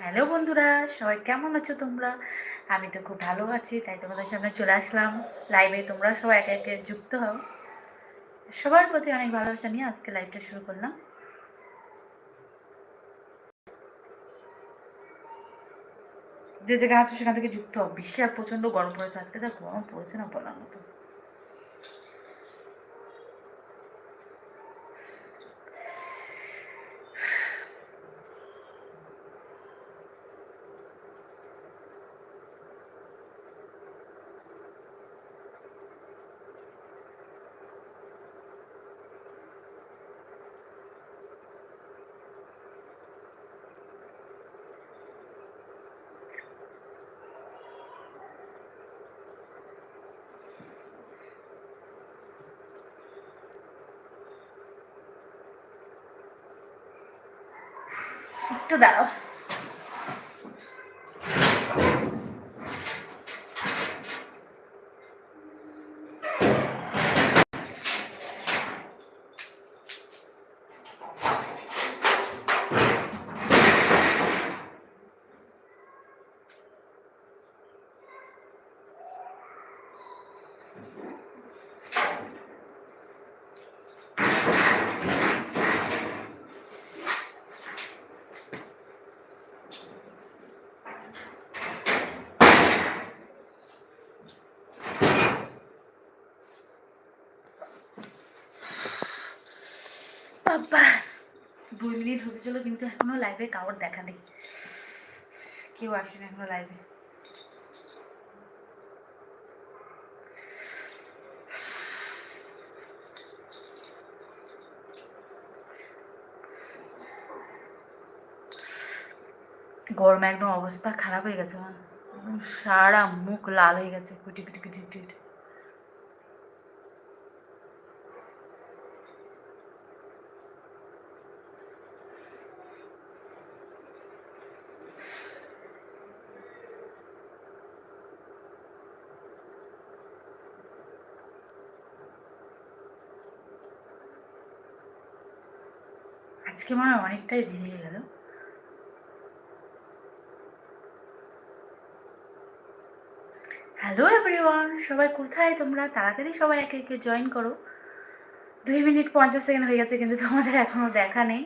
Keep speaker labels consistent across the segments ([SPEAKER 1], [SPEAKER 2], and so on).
[SPEAKER 1] Hello বন্ধুরা। সবাই কেমন আছো তোমরা? আমি তো খুব ভালো আছি, তাই তোমাদের সামনে চলে আসলাম। লাইভে তোমরা সবাই একে একে যুক্ত হও। সবার প্রতি অনেক ভালোবাসা নিয়ে আজকে লাইভটা শুরু করলাম। যে যেখানে আছো সেখান থেকে যুক্ত হও। আর প্রচণ্ড গরম পড়েছে। আজকে যা গরম পড়েছে না বলার মতো। একটু দাঁড়াও বাবা দুই মিনিট হতে চলো, কিন্তু এখনও লাইভে কাউর দেখা নেই। কেউ আসেনি এখনও লাইভে গরমে একদম অবস্থা খারাপ হয়ে গেছে আমার সারা মুখ লাল হয়ে গেছে কুটি কুটি কুটি কুটি আজকে মনে হয় অনেকটাই দেরি হয়ে গেল। হ্যালো এভরিওয়ান সবাই কোথায়? তোমরা তাড়াতাড়ি সবাই একে একে জয়েন করো। দুই মিনিট পঞ্চাশ সেকেন্ড হয়ে গেছে, কিন্তু তোমাদের এখনও দেখা নেই।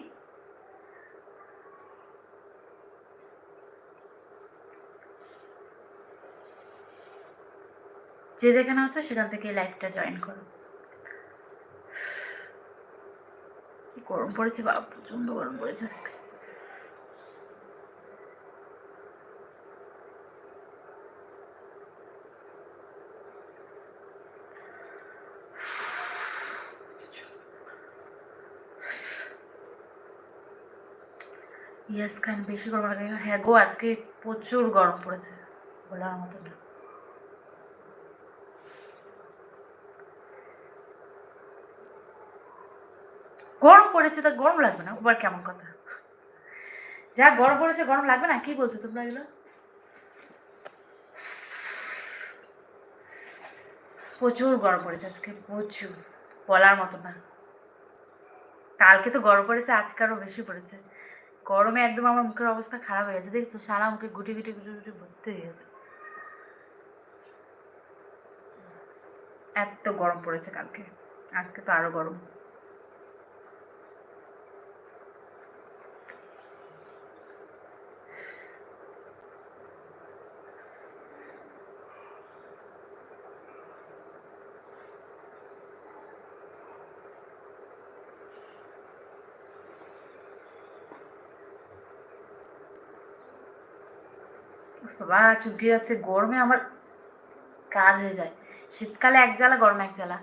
[SPEAKER 1] যে যেখানে আছো, সেখান থেকে লাইভটা জয়েন করো কি গরম পড়েছে বাবা প্রচণ্ড গরম পড়েছে আজকে। বেশি গরম লাগে হ্যাঁ গো, আজকে প্রচুর গরম পড়েছে। বলার মতো না। গরম পড়েছে, তা গরম লাগবে না? আবার কেমন কথা? যা গরম পড়েছে, গরম লাগবে না? কি বলছো তোমরা এগুলো? প্রচুর গরম পড়েছে আজকে, প্রচুর। বলার মতো না। কালকে তো গরম পড়েছে, আজকে আরও বেশি পড়েছে। গরমে একদম আমার মুখের অবস্থা খারাপ হয়ে গেছে, দেখছ? সারা মুখে গুটি গুটি গুটি গুটি ভর্তি হয়ে গেছে। এত গরম পড়েছে কালকে। আজকে তো আরও গরম। বাবা, চুলকে যাচ্ছে গরমে, আমার কাজ হয়ে যায়। শীতকালে এক জ্বালা, গরমে এক জ্বালা।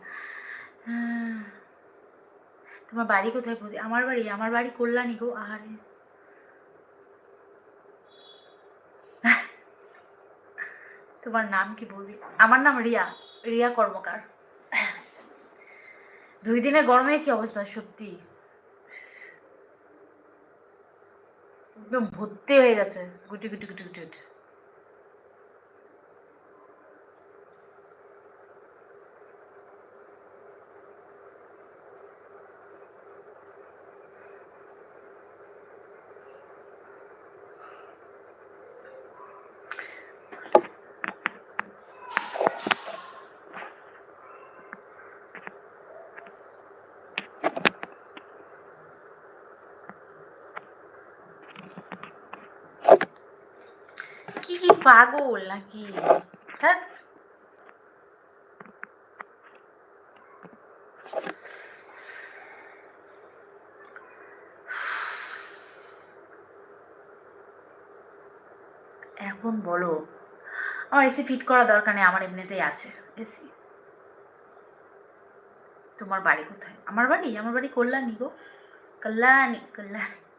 [SPEAKER 1] তোমার বাড়ি কোথায় বৌদি আমার বাড়ি আমার বাড়ি কল্যাণী গো, আহারে। তোমার নাম কি বৌদি আমার নাম রিয়া রিয়া কর্মকার। দুই দিনের গরমে কি অবস্থা, সত্যি? একদম ভর্তি হয়ে গেছে, গুটি গুটি গুটি গুটি গুটি কি কি পাগল নাকি? হ্যাঁ? এখন বলো, আমার এসি ফিট করা দরকার নেই, আমার এমনিতেই আছে। এসি। তোমার বাড়ি কোথায়? আমার বাড়ি? আমার বাড়ি কল্যাণী গো। কল্যাণী কল্যাণী।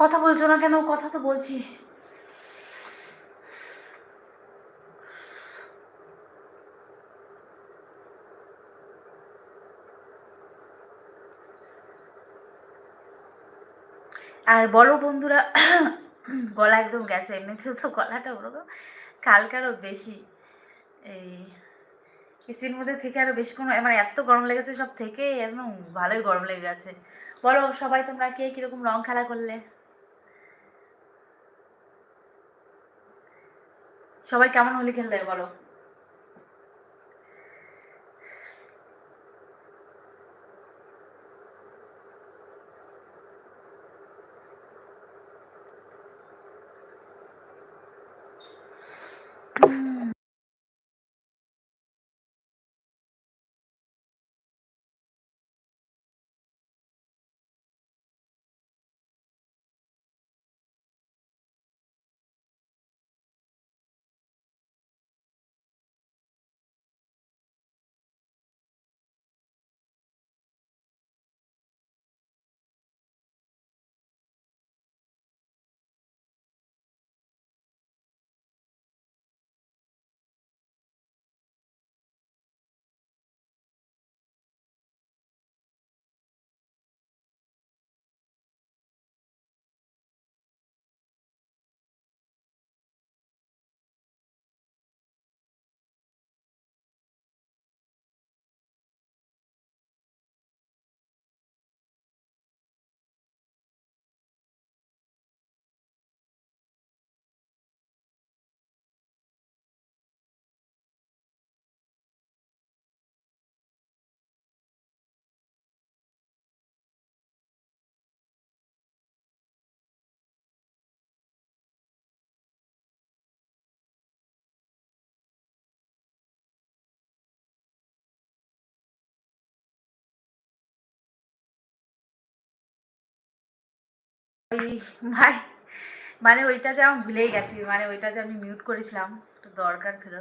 [SPEAKER 1] কথা বলছো না কেন? কথা তো বলছি। আর বলো বন্ধুরা, গলা একদম গেছে। এমনিতেও তো গলাটা ওরকম কালকে আরও বেশি। এই এসির মধ্যে থেকে আরও বেশি কোনো মানে এত গরম লেগেছে সব থেকে, একদম ভালোই গরম লেগে গেছে। বলো সবাই তোমরা কে কীরকম রং খেলা করলে? সবাই কেমন হোলি খেললে বলো? ভাই মানে ওইটা যে আমি ভুলেই গেছি মানে ওইটা যে আমি মিউট করেছিলাম একটু দরকার ছিল।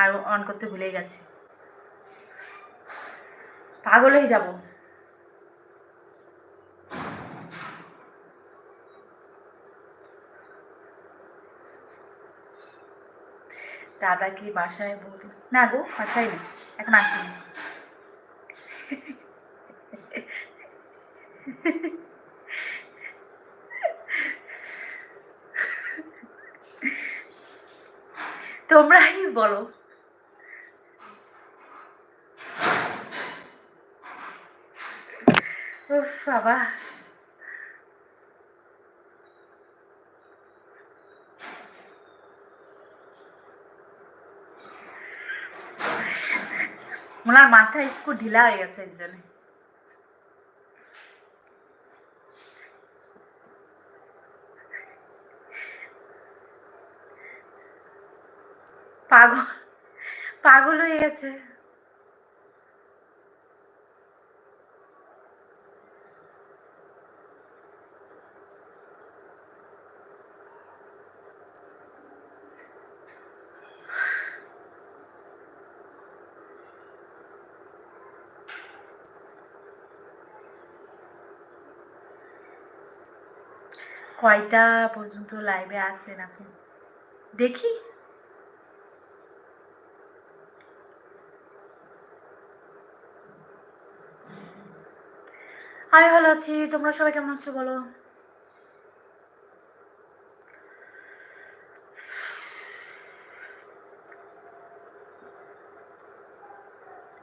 [SPEAKER 1] আর অন করতে ভুলেই গেছি। পাগল হয়ে যাব। দাদা কি বাসায় বলতো না গো, বাসায় না এখন আসিনি। তোমরাই বলো। বাবা। ওনার মাথা একটু ঢিলা হয়ে গেছে একজনে। পাগল পাগল হয়ে গেছে। কয়টা পর্যন্ত লাইভে আসেন আপনি? দেখি। আমি ভালো আছি। তোমরা সবাই কেমন আছো বলো?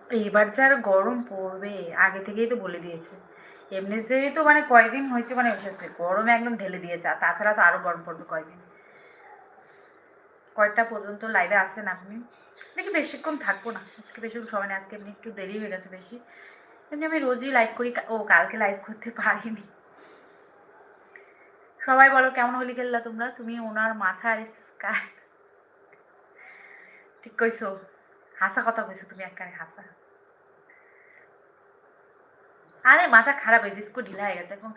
[SPEAKER 1] এবার যা আর গরম পড়বে, আগে থেকেই তো বলে দিয়েছে। এমনিতেই তো মানে কয়দিন হয়েছে মানে এসেছে। গরমে একদম ঢেলে দিয়েছে, আর তাছাড়া তো আরও গরম পড়বে কয়দিন কয়টা পর্যন্ত লাইভে আসেন আপনি। দেখি বেশিক্ষণ থাকব না, আজকে বেশিক্ষণ সময় নেই, আজকে এমনি একটু দেরি হয়ে গেছে বেশি। এমনি আমি রোজই লাইভ করি ও কালকে লাইভ করতে পারিনি। সবাই বলো, কেমন হোলি খেললা তোমরা? তুমি ওনার মাথা মাথার স্কার ঠিক কইছো। হাসা কথা কইছো তুমি একবারে হাসা। আরে, মাথা খারাপ হয়েছে স্কুল ঢিলা হয়ে গেছে। এখন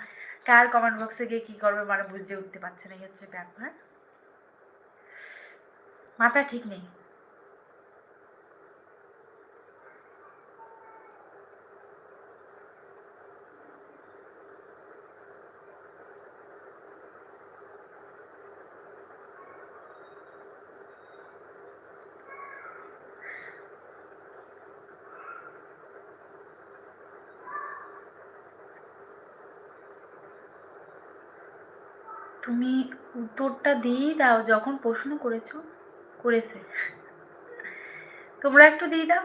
[SPEAKER 1] কার কমেন্ট বক্সে গিয়ে কী করবে মানে বুঝে উঠতে পারছে না, এই হচ্ছে ব্যাপার। মাথা ঠিক নেই। তুমি উত্তরটা দিয়েই দাও যখন প্রশ্ন করেছ, করেছে। তোমরা একটু দিয়ে দাও।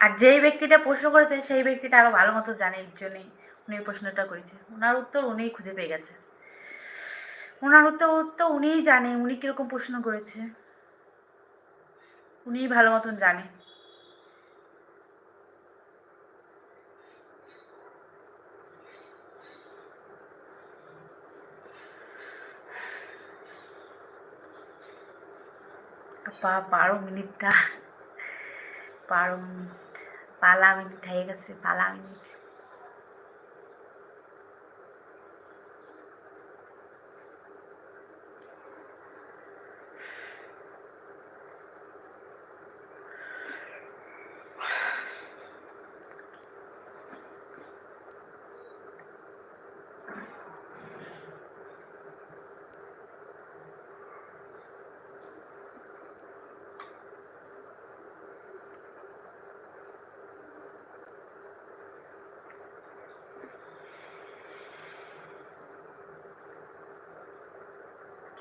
[SPEAKER 1] আর যেই ব্যক্তিটা প্রশ্ন করেছে, সেই ব্যক্তিটা আরও ভালো মতো জানে, এর জন্যই উনি প্রশ্নটা করেছে। ওনার উত্তর উনিই খুঁজে পেয়ে গেছে। ওনার উত্তর তো উনিই জানে, উনি কীরকম প্রশ্ন করেছে। উনিই ভালো মতন জানে। আপা, বারো মিনিটটা। বারো মিনিট, পালা মিনিট হয়ে গেছে, পালা মিনিট।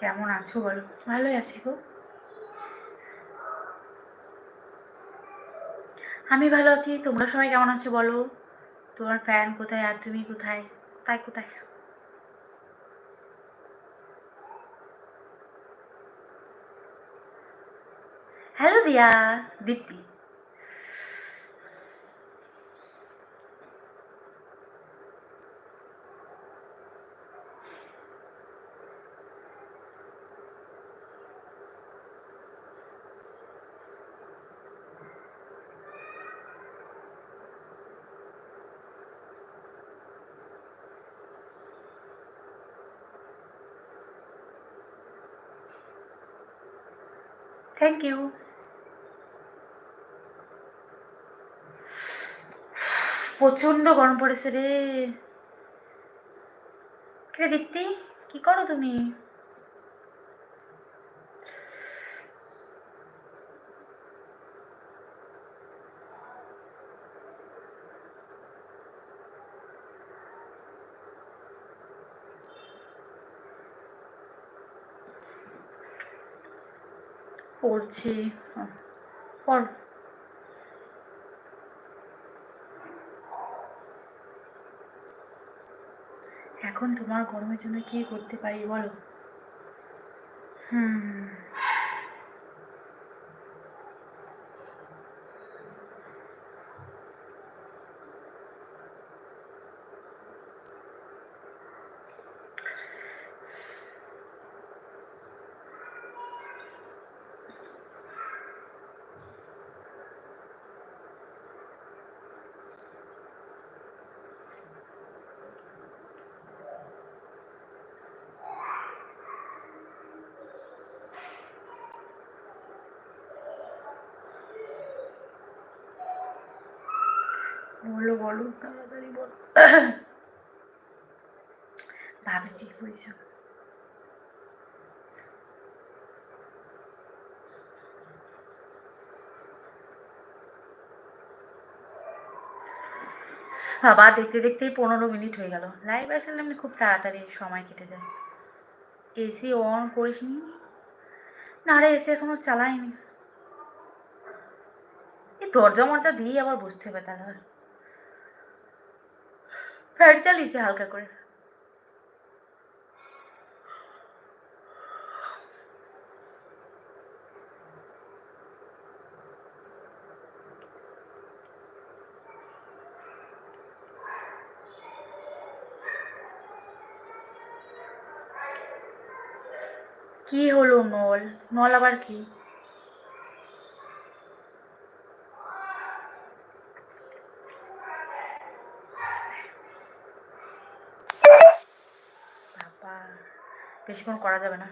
[SPEAKER 1] কেমন আছো বলো? ভালোই আছি গো। আমি ভালো আছি, তোমরা সবাই কেমন আছো বলো? তোমার ফ্যান কোথায় আর তুমি কোথায়? তাই কোথায়? হ্যালো দিয়া দীপ্তি থ্যাংক ইউ প্রচণ্ড গরম পড়েছে রে। রে দীপ্তি? কি করো তুমি? পড়ছি। পড়। এখন তোমার গরমের জন্য কি করতে পারি বলো? হুম। বলো বলো, তাড়াতাড়ি বলো। ভাবছি, বুঝছ? বাবা, দেখতে দেখতেই পনেরো মিনিট হয়ে গেল। লাইভ আসলে এমনি খুব তাড়াতাড়ি সময় কেটে যায় এসি অন করিসনি? না রে এসি এখনও চালাইনি। এই দরজা মরজা দিয়ে আবার বসতে হবে তাহলে। ফ্যান চালিয়েছে হালকা করে। কি হলো নল নল আবার কি বাবা বেশিক্ষণ করা যাবে না।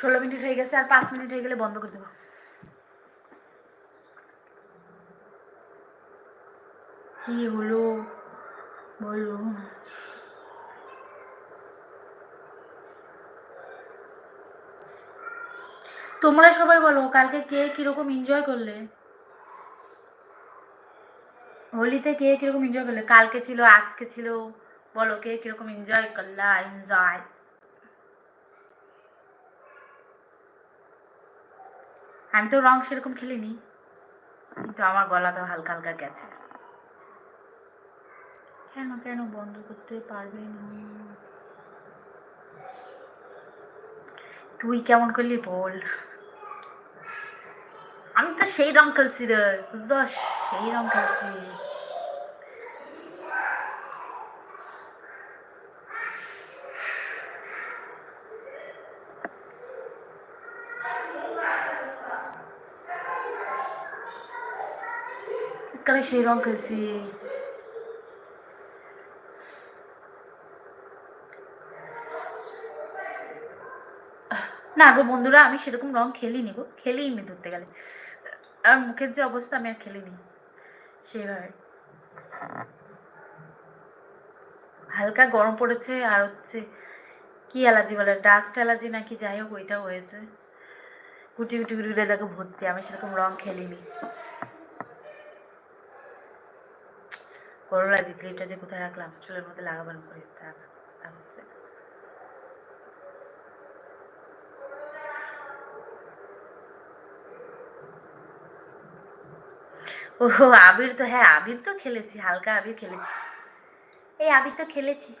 [SPEAKER 1] ষোলো মিনিট হয়ে গেছে, আর পাঁচ মিনিট হয়ে গেলে বন্ধ করে দেবো। কি হলো? বলো। তোমরা সবাই বলো, কালকে কে কীরকম এনজয় করলে? হোলিতে কে কীরকম এনজয় করলে? কালকে ছিল, আজকে ছিল? বলো, কে কীরকম এনজয় করলা? এনজয় আমি তো রং সেরকম খেলিনি, কিন্তু আমার গলা তো হালকা হালকা গেছে। কেন কেন বন্ধ করতে পারবে তুই কেমন করলি বল? আমি তো সেই রং খেলছি রে বুঝতে সেই রং খেলছি। সেই রং খেলছি না গো বন্ধুরা, আমি সেরকম রং খেলিনি গো খেলিনি ধরতে গেলে। আর মুখের যে অবস্থা, আমি আর খেলিনি। সেইভাবে। হালকা গরম পড়েছে, আর হচ্ছে কি অ্যালার্জি বলে, ডাস্ট অ্যালার্জি নাকি যাই হোক, ওইটাও হয়েছে। গুটি গুটি গুটি দেখো, ভর্তি। আমি সেরকম রং খেলিনি। করলা যে ক্লিপটা যে কোথায় রাখলাম, চুলের মধ্যে লাগাবার করে হচ্ছে। ও আবির তো হ্যাঁ আবির তো খেলেছি, হালকা আবির খেলেছি। এই আবির তো খেলেছি।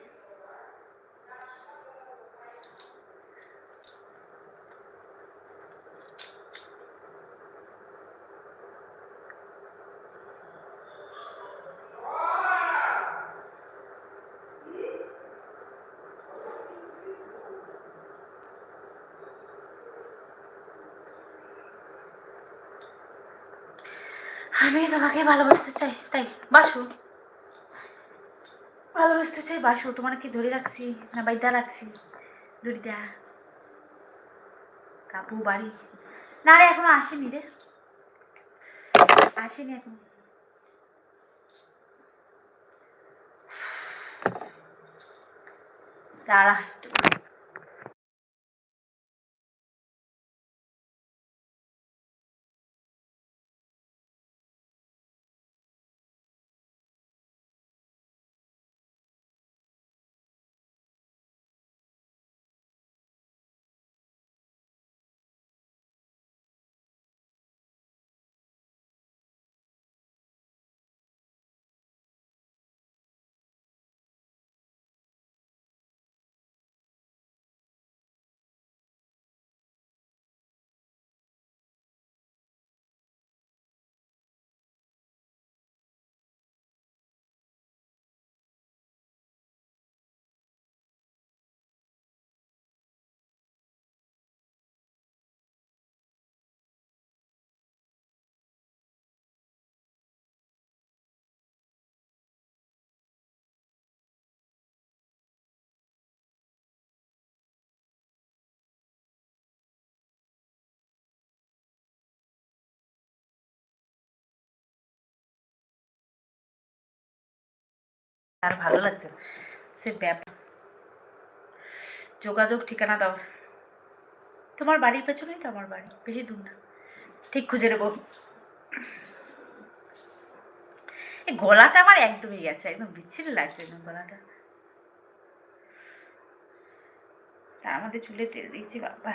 [SPEAKER 1] আমি তোমাকে ভালোবাসতে চাই, তাই, বাসু। ভালোবাসতে চাই, বাসু। তোমার কি ধরে রাখছি না বাইদা রাখছি? দড়িটা। কাপু বাড়ি। না রে, এখনও আসেনি রে। আসেনি এখন। দাঁড়া একটু। আর ভালো লাগছে সে ব্যাপার যোগাযোগ, ঠিকানা দাও। তোমার বাড়ির পেছনেই তো আমার বাড়ি, বেশি দূর না। ঠিক খুঁজে নেব। গলাটা আমার একদমই গেছে, একদম বিচ্ছিরি লাগছে একদম গলাটা। তার মধ্যে চুলে তেল দিয়েছি, বাবা।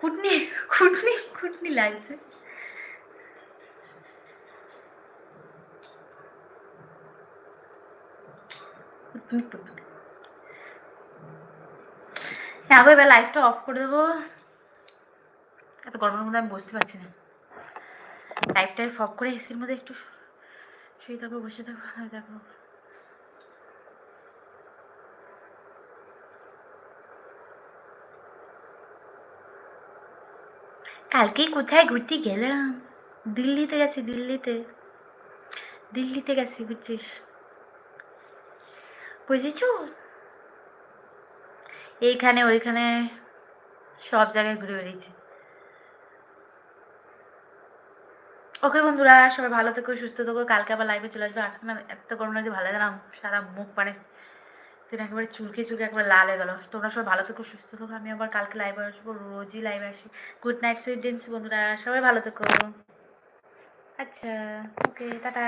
[SPEAKER 1] কুটনি কুটনি কুটনি লাগছে। হ্যাঁ এবার লাইটটা অফ করে দেবো। এত গরমের মধ্যে আমি বসতে পারছি না। লাইটটা অফ করে এসির মধ্যে একটু শুয়ে থাকব, বসে থাকব, আর দেখো। কালকেই কোথায় ঘুরতে গেলাম? দিল্লিতে গেছি, দিল্লিতে। দিল্লিতে গেছি, বুঝছিস? বুঝেছ? এইখানে, ওইখানে সব জায়গায় ঘুরে বেরিয়েছি ওকে বন্ধুরা, সবাই ভালো থেকো, সুস্থ থেকো। কালকে আবার লাইভে চলে আসবে। আজকে না এত গরম লাগছে, ভালো লাগে সারা মুখ মানে সেটা একেবারে চুলকে চুলকে একবারে লাল হয়ে গেলো। তোমরা সবাই ভালো থেকো, সুস্থ থেকো। আমি আবার কালকে লাইভে আসব, রোজই লাইভে আসি। গুড নাইট সুইট ড্রিমস বন্ধুরা। সবাই ভালো থেকো। আচ্ছা ওকে টাটা।